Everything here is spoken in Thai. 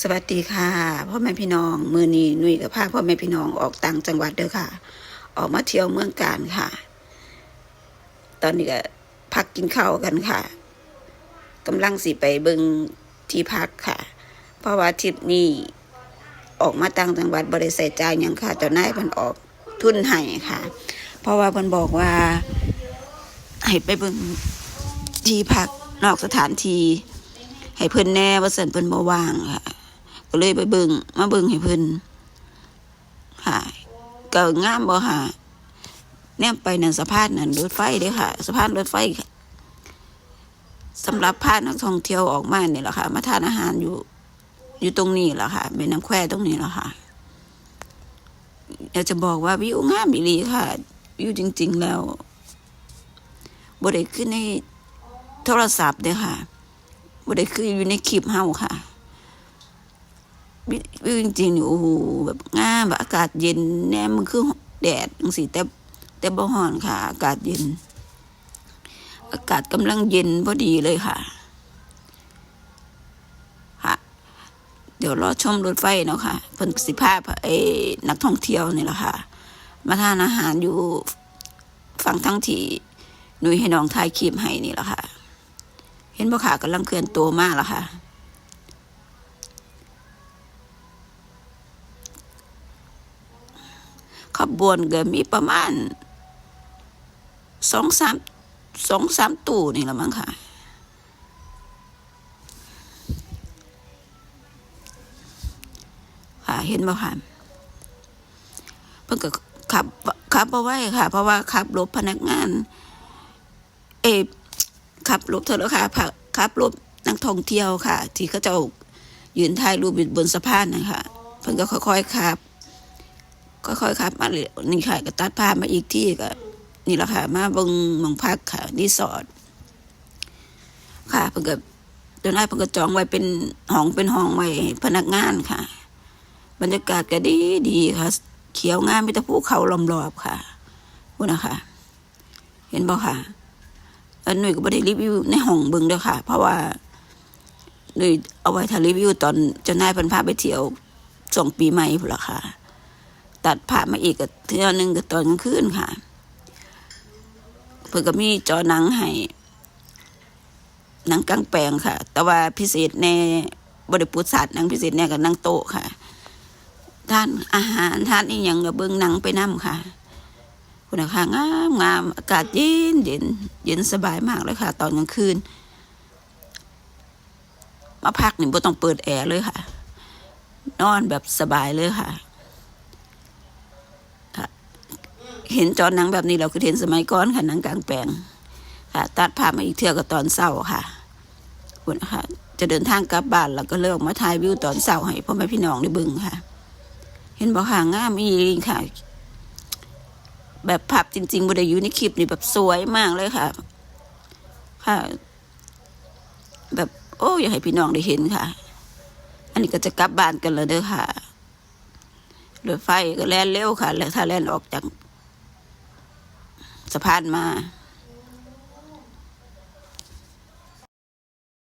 สวัสดีค่ะพ่อแม่พี่น้องมือนี้หนุ่ยกับพาพ่อแม่พี่น้องออกต่างจังหวัดเด้อค่ะ ออกมาเที่ยวเมืองการค่ะ ตอนนี้ก็พักกินข้าวกันค่ะกำลังสิไปเบิงที่พักค่ะ เพราะว่าทริปนี้ออกมาต่างจังหวัดบริษัทจ่ายยังค่ะเจ้านายพิ่นออกทุนให้ค่ะ เพราะว่าเพิ่นบอกว่าให้ไปเบิงที่พักนอกสถานที่ให้เพิ่นแน่ว่าเสันเพิ่นบ่ว่างค่ะ ก็เลยไปเบิ่งมาเบิ่งให้เพิ่นค่ะก็งามบ่ค่ะแนมไปนั่นสะพานนั่นรถไฟเด้ค่ะสะพานรถไฟค่ะสำหรับพานักท่องเที่ยวออกมานี่แหละค่ะ มาทานอาหารอยู่ อยู่ตรงนี้แหละค่ะแม่น้ำแควตรงนี้แหละค่ะอยากจะบอกว่าวิวงามอีหลีค่ะวิวจริง ๆ แล้วบ่ได้ขึ้นในโทรศัพท์เด้ค่ะบ่ได้คืออยู่ในคลิปเฮาค่ะ จริงๆนี่โอ้โหแบบงามแบบอากาศเย็นแน่มันคือแดดจังซี่แต่แต่บ่ร้อนค่ะ อากาศเย็น อากาศกำลังเย็นพอดีเลยค่ะค่ะ เดี๋ยวรอชมรถไฟเนาะค่ะเพิ่นสิพาไอ้นักท่องเที่ยวนี่แหละค่ะ มาทานอาหารอยู่ฝั่งทั้งที่หนุยให้น้องถ่ายคลิปให้นี่แหละค่ะ เห็นบ่ค่ะกำลังเคลื่อนตัวมากแล้วค่ะ ขบวนก็มีประมาณสองสามสองสามตู้นี่ละมั้งค่ะ ค่ะเห็นบ่ค่ะเพิ่นก็ขับขับเอาไว้ค่ะ เพราะว่าขับรถพนักงาน เอขับรถเถอแล้วค่ะผักขับรถนักท่องเที่ยวค่ะ ที่เขาเจ้ายืนถ่ายรูปอยู่บนสะพานนะคะเพิ่นก็ค่อยๆขับ ค่อยๆขับมาเลยนี่ค่ะก็ตัดภาพมาอีกที่ก็นี่แหละค่ะ มาบิ่งมองพักค่ะรีสอร์ทค่ะเพิ่นก็เดี๋ยวนี้เพิ่นก็จองไว้เป็นห้องเป็นห้องไว้ให้พนักงานค่ะ บรรยากาศก็ดีดีค่ะ เขียวงามมีแต่ภูเขาล้อมรอบค่ะพูดนะคะ เห็นบ่ค่ะอันหนุ่ยก็ไม่ได้รีวิวในห้องเบิ่งเด้อค่ะ เพราะว่าหนุ่ยเอาไว้ถ้ารีวิวตอนเจ้านายพิ่นพาไปเที่ยวส่งปีใหม่พุ่นละค่ะ ตัดภามาอีกก็เที่ยวหนึงก็ตอนกลางคืนค่ะ เพิ่นก็มีจอหนังให้หนังกลางแปลงค่ะ แต่ว่าพิเศษแน่บริปุษศาสตร์หนังพิเศษแน่กับหนังโต๊ะค่ะทานอาหารทานอีหยังก็เบิ่งหนังไปนํค่ะ คุณค่างามงามอากาศเย็นเย็นเย็นสบายมากเลยค่ะ ตอนกลางคืนมาพักนี่บ่ต้องเปิดแอร์เลยค่ะ นอนแบบสบายเลยค่ะ เห็นจอหนังแบบนี้เราคือเห็นสมัยก่อนค่ะหนังกลางแปลงค่ะ ตัดภาพมาอีกเทื่อก็ตอนเศร้าค่ะคุณค่ะ จะเดินทางกลับบ้านแล้วก็เลิกมาถ่ายวิวตอนเศร้าให้พ่อแม่พี่น้องได้บิ่งค่ะ เห็นบอกค่ะงามอีค่ะ แบบภาพจริงๆบไดอยู่ในคลิปนี่แบบสวยมากเลยค่ะ ค่ะ แบบโอ้อยากให้พี่น้องได้เห็นค่ะ อันนี้ก็จะกลับบ้านกันแล้วเด้อค่ะรถไฟก็แล่นเร็วค่ะ แล้วถ้าแล่นออกจาก สะพานมา